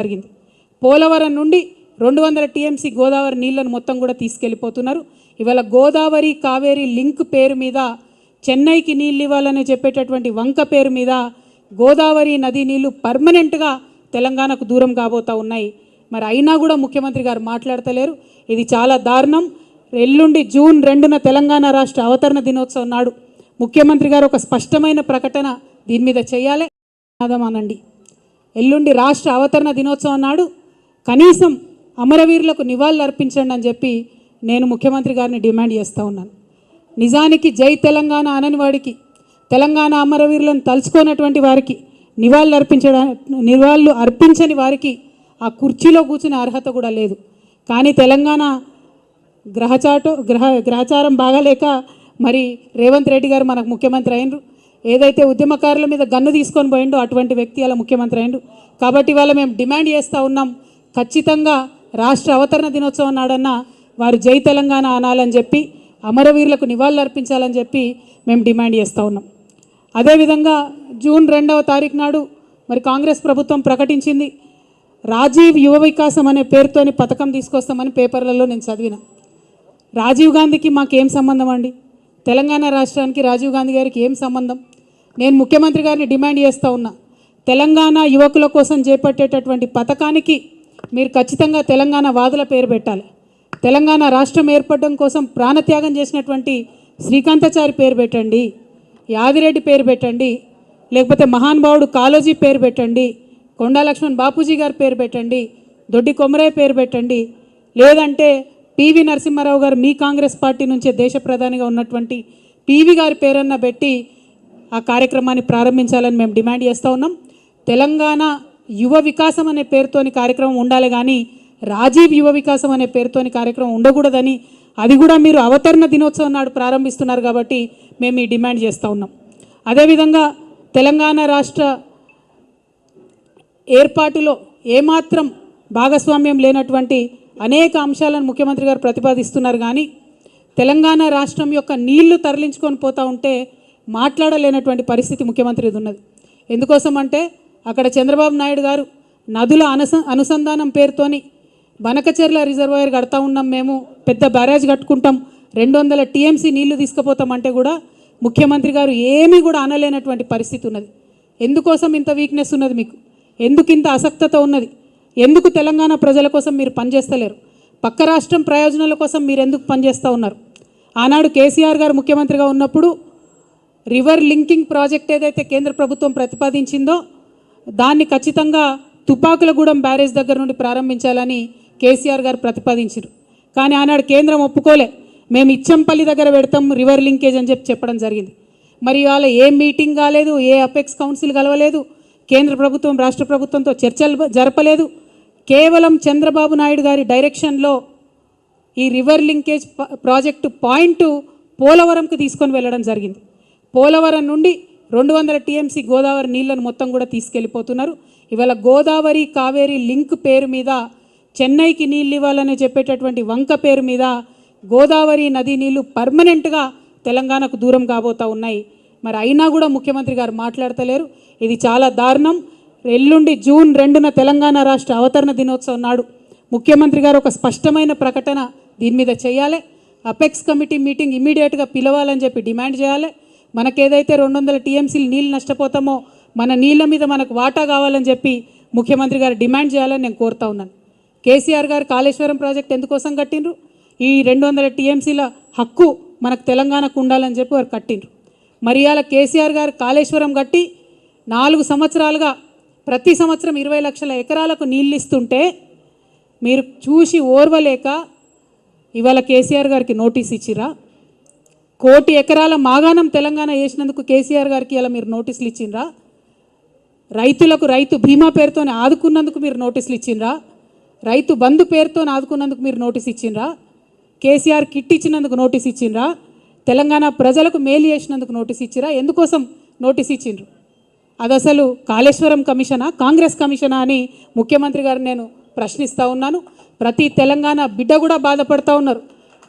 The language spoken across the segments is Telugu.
జరిగింది. పోలవరం నుండి రెండు వందల టీఎంసీ గోదావరి నీళ్ళను మొత్తం కూడా తీసుకెళ్ళిపోతున్నారు. ఇవాళ గోదావరి కావేరి లింక్ పేరు మీద చెన్నైకి నీళ్ళు ఇవ్వాలని చెప్పేటటువంటి వంక పేరు మీద గోదావరి నది నీళ్ళు పర్మనెంట్గా తెలంగాణకు దూరం కాబోతా ఉన్నాయి. మరి అయినా కూడా ముఖ్యమంత్రి గారు మాట్లాడతలేరు. ఇది చాలా దారుణం. ఎల్లుండి జూన్ రెండున తెలంగాణ రాష్ట్ర అవతరణ దినోత్సవం నాడు ముఖ్యమంత్రి గారు ఒక స్పష్టమైన ప్రకటన దీని మీద చేయాలి. అనండి ఎల్లుండి రాష్ట్ర అవతరణ దినోత్సవం నాడు కనీసం అమరవీరులకు నివాళులు అర్పించండి అని చెప్పి నేను ముఖ్యమంత్రి గారిని డిమాండ్ చేస్తూ ఉన్నాను. నిజానికి జై తెలంగాణ అనని వాడికి తెలంగాణ అమరవీరులను తలుచుకున్నటువంటి వారికి నివాళులు అర్పించడా నివాళులు అర్పించని వారికి ఆ కుర్చీలో కూర్చునే అర్హత కూడా లేదు. కానీ తెలంగాణ గ్రహచాటు గ్రహ గ్రహచారం బాగాలేక మరి రేవంత్ రెడ్డి గారు మనకు ముఖ్యమంత్రి అయినరు. ఏదైతే ఉద్యమకారుల మీద గన్ను తీసుకొని పోయిండో అటువంటి వ్యక్తి అలా ముఖ్యమంత్రి అయిండు కాబట్టి ఇవాళ మేము డిమాండ్ చేస్తూ ఉన్నాం ఖచ్చితంగా రాష్ట్ర అవతరణ దినోత్సవం నాడన్నా వారు జై తెలంగాణ అనాలని చెప్పి అమరవీరులకు నివాళులు అర్పించాలని చెప్పి మేము డిమాండ్ చేస్తూ ఉన్నాం. అదేవిధంగా జూన్ రెండవ తారీఖు నాడు మరి కాంగ్రెస్ ప్రభుత్వం ప్రకటించింది రాజీవ్ యువ వికాసం అనే పేరుతోని పథకం తీసుకొస్తామని పేపర్లలో నేను చదివిన. రాజీవ్ గాంధీకి మాకేం సంబంధం అండి? తెలంగాణ రాష్ట్రానికి రాజీవ్ గాంధీ గారికి ఏం సంబంధం? నేను ముఖ్యమంత్రి గారిని డిమాండ్ చేస్తూ ఉన్నా. తెలంగాణ యువకుల కోసం చేపట్టేటటువంటి పథకానికి మీరు ఖచ్చితంగా తెలంగాణ వాదుల పేరు పెట్టాలి. తెలంగాణ రాష్ట్రం ఏర్పడడం కోసం ప్రాణత్యాగం చేసినటువంటి శ్రీకాంతాచారి పేరు పెట్టండి యాదిరెడ్డి పేరు పెట్టండి లేకపోతే మహానుభావుడు కాలోజీ పేరు పెట్టండి కొండా లక్ష్మణ్ బాపూజీ గారి పేరు పెట్టండి దొడ్డి కొమరయ్య పేరు పెట్టండి. లేదంటే పివి నరసింహారావు గారు మీ కాంగ్రెస్ పార్టీ నుంచే దేశ ప్రధానిగా ఉన్నటువంటి పివి గారి పేరన్న పెట్టి ఆ కార్యక్రమాన్ని ప్రారంభించాలని మేము డిమాండ్ చేస్తూ ఉన్నాం. తెలంగాణ యువ వికాసం అనే పేరుతోని కార్యక్రమం ఉండాలి కానీ రాజీవ్ యువ వికాసం అనే పేరుతోని కార్యక్రమం ఉండకూడదని అది కూడా మీరు అవతరణ దినోత్సవం నాడు ప్రారంభిస్తున్నారు కాబట్టి మేము ఈ డిమాండ్ చేస్తూ ఉన్నాం. అదేవిధంగా తెలంగాణ రాష్ట్ర ఏర్పాటులో ఏమాత్రం భాగస్వామ్యం లేనటువంటి అనేక అంశాలను ముఖ్యమంత్రి గారు ప్రతిపాదిస్తున్నారు కానీ తెలంగాణ రాష్ట్రం యొక్క నీళ్ళు తరలించుకొని పోతూ ఉంటే మాట్లాడలేనటువంటి పరిస్థితి ముఖ్యమంత్రిది ఉన్నది. ఎందుకోసం అంటే అక్కడ చంద్రబాబు నాయుడు గారు నదుల అనుస అనుసంధానం పేరుతోని బనకచెర్ల రిజర్వాయర్ కడతా ఉన్నాం మేము పెద్ద బ్యారేజ్ కట్టుకుంటాం రెండు వందల టీఎంసీ నీళ్ళు తీసుకుపోతామంటే కూడా ముఖ్యమంత్రి గారు ఏమీ కూడా అనలేనటువంటి పరిస్థితి ఉన్నది. ఎందుకోసం ఇంత వీక్నెస్ ఉన్నది మీకు? ఎందుకు ఇంత అసక్తత ఉన్నది? ఎందుకు తెలంగాణ ప్రజల కోసం మీరు పనిచేస్తలేరు? పక్క రాష్ట్రం ప్రయోజనాల కోసం మీరు ఎందుకు పనిచేస్తూ ఉన్నారు? ఆనాడు కేసీఆర్ గారు ముఖ్యమంత్రిగా ఉన్నప్పుడు రివర్ లింకింగ్ ప్రాజెక్ట్ ఏదైతే కేంద్ర ప్రభుత్వం ప్రతిపాదించిందో దాన్ని ఖచ్చితంగా తుపాకులగూడెం బ్యారేజ్ దగ్గర నుండి ప్రారంభించాలని కేసీఆర్ గారు ప్రతిపాదించారు కానీ ఆనాడు కేంద్రం ఒప్పుకోలే. మేము ఇచ్చంపల్లి దగ్గర పెడతాం రివర్ లింకేజ్ అని చెప్పి చెప్పడం జరిగింది. మరి ఇవాళ ఏ మీటింగ్ కాలేదు ఏ అపెక్స్ కౌన్సిల్ కలవలేదు కేంద్ర ప్రభుత్వం రాష్ట్ర ప్రభుత్వంతో చర్చలు జరపలేదు. కేవలం చంద్రబాబు నాయుడు గారి డైరెక్షన్లో ఈ రివర్ లింకేజ్ ప్రాజెక్టు పాయింట్ పోలవరంకు తీసుకొని వెళ్ళడం జరిగింది. పోలవరం నుండి రెండు వందల టీఎంసీ గోదావరి నీళ్ళను మొత్తం కూడా తీసుకెళ్ళిపోతున్నారు. ఇవాళ గోదావరి కావేరి లింక్ పేరు మీద చెన్నైకి నీళ్ళు ఇవ్వాలని చెప్పేటటువంటి వంక పేరు మీద గోదావరి నది నీళ్ళు పర్మనెంట్గా తెలంగాణకు దూరం కాబోతా ఉన్నాయి. మరి అయినా కూడా ముఖ్యమంత్రి గారు మాట్లాడతలేరు. ఇది చాలా దారుణం. ఎల్లుండి జూన్ రెండున తెలంగాణ రాష్ట్ర అవతరణ దినోత్సవం నాడు ముఖ్యమంత్రి గారు ఒక స్పష్టమైన ప్రకటన దీని మీద చేయాలి. అపెక్స్ కమిటీ మీటింగ్ ఇమీడియట్గా పిలవాలని చెప్పి డిమాండ్ చేయాలి. మనకేదైతే రెండు వందల టీఎంసీలు నీళ్ళు నష్టపోతామో మన నీళ్ళ మీద మనకు వాటా కావాలని చెప్పి ముఖ్యమంత్రి గారు డిమాండ్ చేయాలని నేను కోరుతా ఉన్నాను. కేసీఆర్ గారు కాళేశ్వరం ప్రాజెక్ట్ ఎందుకోసం కట్టిండ్రు? ఈ రెండు వందల టీఎంసీల హక్కు మనకు తెలంగాణకు ఉండాలని చెప్పి వారు కట్టిండ్రు. మరి అలా కేసీఆర్ గారు కాళేశ్వరం కట్టి నాలుగు సంవత్సరాలుగా ప్రతి సంవత్సరం ఇరవై లక్షల ఎకరాలకు నీళ్ళు ఇస్తుంటే మీరు చూసి ఓర్వలేక ఇవాళ కేసీఆర్ గారికి నోటీస్ ఇచ్చిరా కోటి ఎకరాల మాగాణం తెలంగాణ వేసినందుకు కేసీఆర్ గారికి ఇలా మీరు నోటీసులు ఇచ్చిండ్రా? రైతులకు రైతు బీమా పేరుతోనే ఆదుకున్నందుకు మీరు నోటీసులు ఇచ్చిండ్రా? రైతు బంధు పేరుతో ఆదుకున్నందుకు మీరు నోటీస్ ఇచ్చిండ్రా? కేసీఆర్ కిట్ ఇచ్చినందుకు నోటీస్ ఇచ్చిండ్రా? తెలంగాణ ప్రజలకు మేలు చేసినందుకు నోటీస్ ఇచ్చిరా? ఎందుకోసం నోటీస్ ఇచ్చిండ్రు? అది అసలు కాళేశ్వరం కమిషనా? కాంగ్రెస్ కమిషనా అని ముఖ్యమంత్రి గారు నేను ప్రశ్నిస్తూ ఉన్నాను. ప్రతి తెలంగాణ బిడ్డ కూడా బాధపడుతూ ఉన్నారు.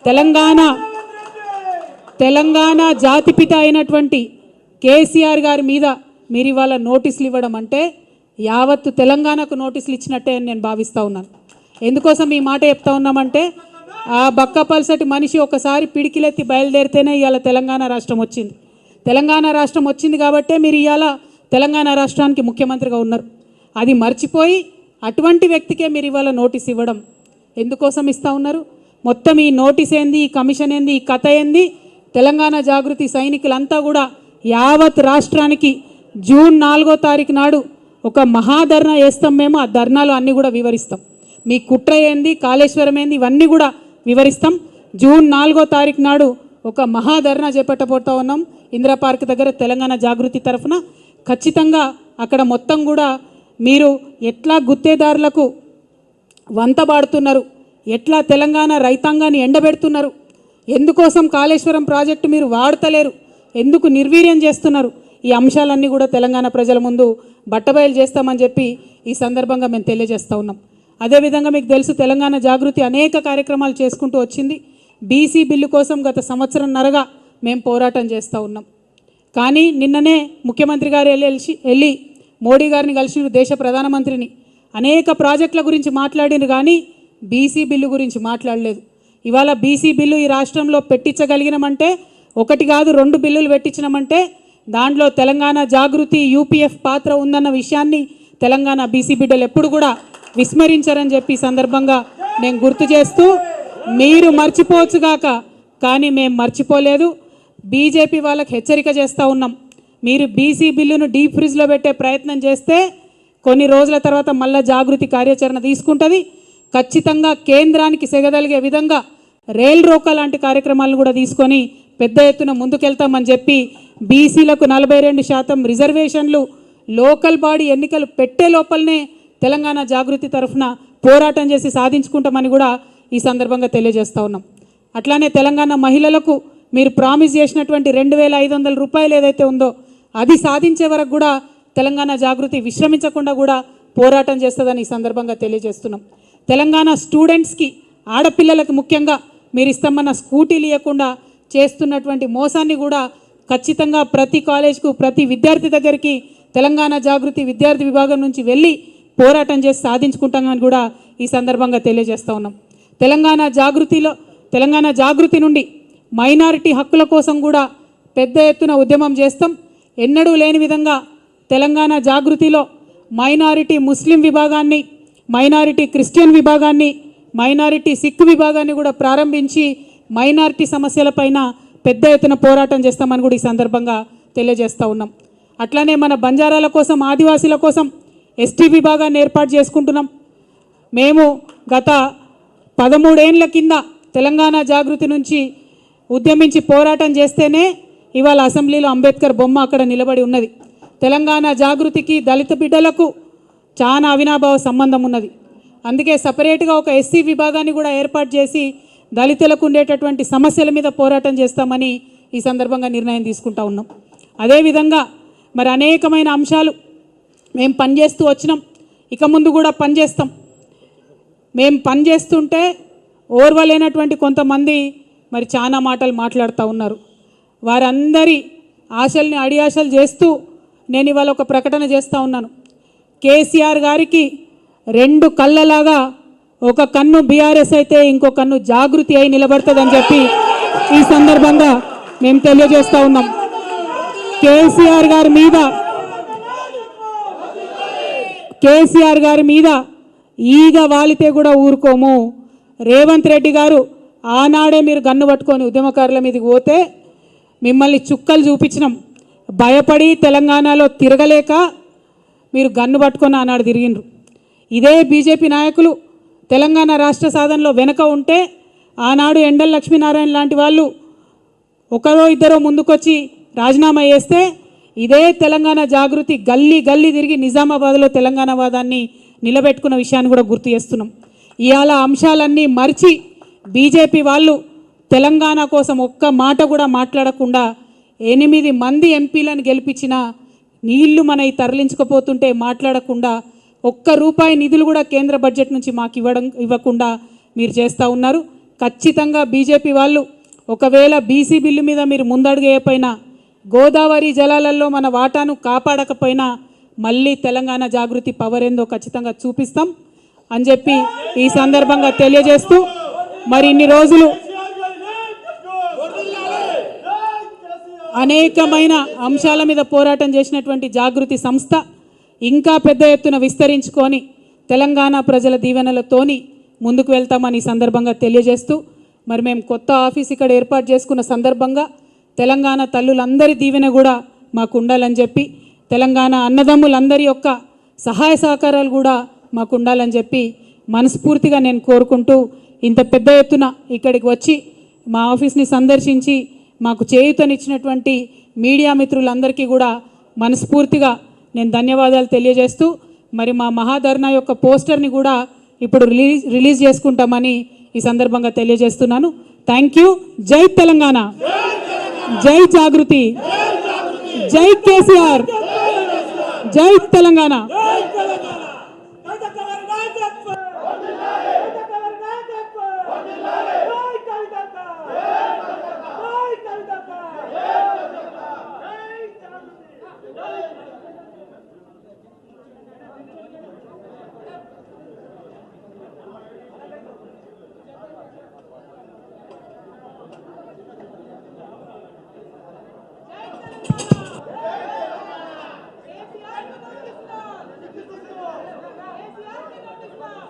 తెలంగాణ తెలంగాణ జాతిపిత అయినటువంటి కేసీఆర్ గారి మీద మీరు ఇవాళ నోటీసులు ఇవ్వడం అంటే యావత్తు తెలంగాణకు నోటీసులు ఇచ్చినట్టే అని నేను భావిస్తూ ఉన్నాను. ఎందుకోసం ఈ మాట చెప్తా ఉన్నామంటే ఆ బక్క బక్కపల్సటి మనిషి ఒకసారి పిడికిలెత్తి బయలుదేరితేనే ఇవాళ తెలంగాణ రాష్ట్రం వచ్చింది. తెలంగాణ రాష్ట్రం వచ్చింది కాబట్టే మీరు ఇవాళ తెలంగాణ రాష్ట్రానికి ముఖ్యమంత్రిగా ఉన్నారు. అది మర్చిపోయి అటువంటి వ్యక్తికే మీరు ఇవాళ నోటీస్ ఇవ్వడం ఎందుకోసం ఇస్తూ ఉన్నారు? మొత్తం ఈ నోటీస్ ఏంది ఈ కమిషన్ ఏంది ఈ కథ ఏంది? తెలంగాణ జాగృతి సైనికులంతా కూడా యావత్ రాష్ట్రానికి జూన్ నాలుగో తారీఖు నాడు ఒక మహాధర్నా వేస్తాం మేము. ఆ ధర్నాలు అన్నీ కూడా వివరిస్తాం. మీ కుట్ర ఏంది కాళేశ్వరం ఏంది ఇవన్నీ కూడా వివరిస్తాం. జూన్ నాలుగో తారీఖు నాడు ఒక మహాధర్నా చేపట్టబోతా ఉన్నాం. ఇందిరా పార్క్ దగ్గర తెలంగాణ జాగృతి తరఫున. ఖచ్చితంగా అక్కడ మొత్తం కూడా మీరు ఎట్లా గుత్తేదారులకు వంతబాడుతున్నారు ఎట్లా తెలంగాణ రైతాంగాన్ని ఎండబెడుతున్నారు ఎందుకోసం కాళేశ్వరం ప్రాజెక్టు మీరు వాడతలేరు? ఎందుకు నిర్వీర్యం చేస్తున్నారు? ఈ అంశాలన్నీ కూడా తెలంగాణ ప్రజల ముందు బట్టబయలు చేస్తామని చెప్పి ఈ సందర్భంగా మేము తెలియజేస్తూ ఉన్నాం. అదేవిధంగా మీకు తెలుసు తెలంగాణ జాగృతి అనేక కార్యక్రమాలు చేసుకుంటూ వచ్చింది. బీసీ బిల్లు కోసం గత సంవత్సరం నరగా మేము పోరాటం చేస్తూ ఉన్నాం. కానీ నిన్ననే ముఖ్యమంత్రి గారు వెళ్ళి వెళ్ళి మోడీ గారిని కలిసి దేశ ప్రధానమంత్రిని. అనేక ప్రాజెక్టుల గురించి మాట్లాడిన కానీ బీసీ బిల్లు గురించి మాట్లాడలేదు. ఇవాళ బీసీ బిల్లు ఈ రాష్ట్రంలో పెట్టించగలిగినామంటే ఒకటి కాదు రెండు బిల్లులు పెట్టించినామంటే దాంట్లో తెలంగాణ జాగృతి యూపీఎఫ్ పాత్ర ఉందన్న విషయాన్ని తెలంగాణ బీసీ బిడ్డలు ఎప్పుడు కూడా విస్మరించారని చెప్పి సందర్భంగా నేను గుర్తు చేస్తూ మీరు మర్చిపోవచ్చుగాక కానీ మేము మర్చిపోలేదు. బీజేపీ వాళ్ళకి హెచ్చరిక చేస్తూ ఉన్నాం. మీరు బీసీ బిల్లును డీప్ ఫ్రిడ్జ్లో పెట్టే ప్రయత్నం చేస్తే కొన్ని రోజుల తర్వాత మళ్ళా జాగృతి కార్యాచరణ తీసుకుంటుంది. ఖచ్చితంగా కేంద్రానికి సెగదలిగే విధంగా రైల్ రోకా లాంటి కార్యక్రమాలను కూడా తీసుకొని పెద్ద ఎత్తున ముందుకెళ్తామని చెప్పి బీసీలకు నలభై రెండు శాతం రిజర్వేషన్లు లోకల్ బాడీ ఎన్నికలు పెట్టే లోపలనే తెలంగాణ జాగృతి తరఫున పోరాటం చేసి సాధించుకుంటామని కూడా ఈ సందర్భంగా తెలియజేస్తూ ఉన్నాం. అట్లానే తెలంగాణ మహిళలకు మీరు ప్రామిస్ చేసినటువంటి రెండు వేల ఐదు వందల రూపాయలు ఏదైతే ఉందో అది సాధించే వరకు కూడా తెలంగాణ జాగృతి విశ్రమించకుండా కూడా పోరాటం చేస్తుందని ఈ సందర్భంగా తెలియజేస్తున్నాం. తెలంగాణ స్టూడెంట్స్కి ఆడపిల్లలకు ముఖ్యంగా మీరు ఇస్తామన్న స్కూటీలు ఇవ్వకుండా చేస్తున్నటువంటి మోసాన్ని కూడా ఖచ్చితంగా ప్రతి కాలేజ్కు ప్రతి విద్యార్థి దగ్గరికి తెలంగాణ జాగృతి విద్యార్థి విభాగం నుంచి వెళ్ళి పోరాటం చేసి సాధించుకుంటామని కూడా ఈ సందర్భంగా తెలియజేస్తూ ఉన్నాం. తెలంగాణ జాగృతిలో తెలంగాణ జాగృతి నుండి మైనారిటీ హక్కుల కోసం కూడా పెద్ద ఎత్తున ఉద్యమం చేస్తాం. ఎన్నడూ లేని విధంగా తెలంగాణ జాగృతిలో మైనారిటీ ముస్లిం విభాగాన్ని మైనారిటీ క్రిస్టియన్ విభాగాన్ని మైనారిటీ సిక్ విభాగాన్ని కూడా ప్రారంభించి మైనారిటీ సమస్యలపైన పెద్ద ఎత్తున పోరాటం చేస్తామని కూడా ఈ సందర్భంగా తెలియజేస్తూ ఉన్నాం. అట్లానే మన బంజారాల కోసం ఆదివాసీల కోసం ఎస్టీ విభాగాన్ని ఏర్పాటు చేసుకుంటున్నాం. మేము గత పదమూడేండ్ల కింద తెలంగాణ జాగృతి నుంచి ఉద్యమించి పోరాటం చేస్తేనే ఇవాళ అసెంబ్లీలో అంబేద్కర్ బొమ్మ అక్కడ నిలబడి ఉన్నది. తెలంగాణ జాగృతికి దళిత బిడ్డలకు చాలా అవినాభావ సంబంధం ఉన్నది. అందుకే సపరేట్గా ఒక ఎస్సీ విభాగాన్ని కూడా ఏర్పాటు చేసి దళితులకు ఉండేటటువంటి సమస్యల మీద పోరాటం చేస్తామని ఈ సందర్భంగా నిర్ణయం తీసుకుంటా ఉన్నాం. అదేవిధంగా మరి అనేకమైన అంశాలు మేము పనిచేస్తూ వచ్చినాం. ఇక ముందు కూడా పనిచేస్తాం. మేము పని చేస్తుంటే ఓర్వలేనటువంటి కొంతమంది మరి చాలా మాటలు మాట్లాడుతూ ఉన్నారు. వారందరి ఆశల్ని అడియాశలు చేస్తూ నేను ఇవాళ ఒక ప్రకటన చేస్తూ ఉన్నాను. కేసీఆర్ గారికి రెండు కళ్ళలాగా ఒక కన్ను బీఆర్ఎస్ అయితే ఇంకో కన్ను జాగృతి అయి నిలబడుతుందని చెప్పి ఈ సందర్భంగా మేము తెలియజేస్తూ ఉన్నాం. కేసీఆర్ గారి మీద కేసీఆర్ గారి మీద ఈగ వాలితే కూడా ఊరుకోము. రేవంత్ రెడ్డి గారు ఆనాడే మీరు గన్ను పట్టుకొని ఉద్యమకారుల మీదకి పోతే మిమ్మల్ని చుక్కలు చూపించినాం. భయపడి తెలంగాణలో తిరగలేక మీరు గన్ను పట్టుకొని ఆనాడు తిరిగిండ్రు. ఇదే బీజేపీ నాయకులు తెలంగాణ రాష్ట్ర సాధనలో వెనక ఉంటే ఆనాడు ఎండల లక్ష్మీనారాయణ లాంటి వాళ్ళు ఒకరో ఇద్దరో ముందుకొచ్చి రాజీనామా చేస్తే ఇదే తెలంగాణ జాగృతి గల్లీ గల్లీ తిరిగి నిజామాబాద్లో తెలంగాణ వాదాన్ని నిలబెట్టుకున్న విషయాన్ని కూడా గుర్తు చేస్తున్నాం. ఇవాళ అంశాలన్నీ మరిచి బీజేపీ వాళ్ళు తెలంగాణ కోసం ఒక్క మాట కూడా మాట్లాడకుండా ఎనిమిది మంది ఎంపీలను గెలిపించిన నీళ్ళు మనవి తరలించకపోతుంటే మాట్లాడకుండా ఒక్క రూపాయి నిధులు కూడా కేంద్ర బడ్జెట్ నుంచి మాకు ఇవ్వడం ఇవ్వకుండా మీరు చేస్తూ ఉన్నారు. ఖచ్చితంగా బీజేపీ వాళ్ళు ఒకవేళ బీసీ బిల్లు మీద మీరు ముందడుగేయపోయినా గోదావరి జలాలలో మన వాటాను కాపాడకపోయినా మళ్ళీ తెలంగాణ జాగృతి పవర్ ఏందో ఖచ్చితంగా చూపిస్తాం అని చెప్పి ఈ సందర్భంగా తెలియజేస్తూ మరి ఇన్ని రోజులు అనేకమైన అంశాల మీద పోరాటం చేసినటువంటి జాగృతి సంస్థ ఇంకా పెద్ద ఎత్తున విస్తరించుకొని తెలంగాణ ప్రజల దీవెనలతోని ముందుకు వెళ్తామని ఈ సందర్భంగా తెలియజేస్తూ మరి మేము కొత్త ఆఫీస్ ఇక్కడ ఏర్పాటు చేసుకున్న సందర్భంగా తెలంగాణ తల్లులందరి దీవెన కూడా మాకు ఉండాలని చెప్పి తెలంగాణ అన్నదమ్ములందరి యొక్క సహాయ సహకారాలు కూడా మాకు ఉండాలని చెప్పి మనస్ఫూర్తిగా నేను కోరుకుంటూ ఇంత పెద్ద ఎత్తున ఇక్కడికి వచ్చి మా ఆఫీస్ని సందర్శించి మాకు చేయూతనిచ్చినటువంటి మీడియా మిత్రులందరికీ కూడా మనస్ఫూర్తిగా నేను ధన్యవాదాలు తెలియజేస్తూ మరి మా మహాధర్ణ యొక్క పోస్టర్ని కూడా ఇప్పుడు రిలీజ్ రిలీజ్ చేసుకుంటామని ఈ సందర్భంగా తెలియజేస్తున్నాను. Thank you. జై తెలంగాణ. జై జాగృతి. జై కేసీఆర్. జై తెలంగాణ.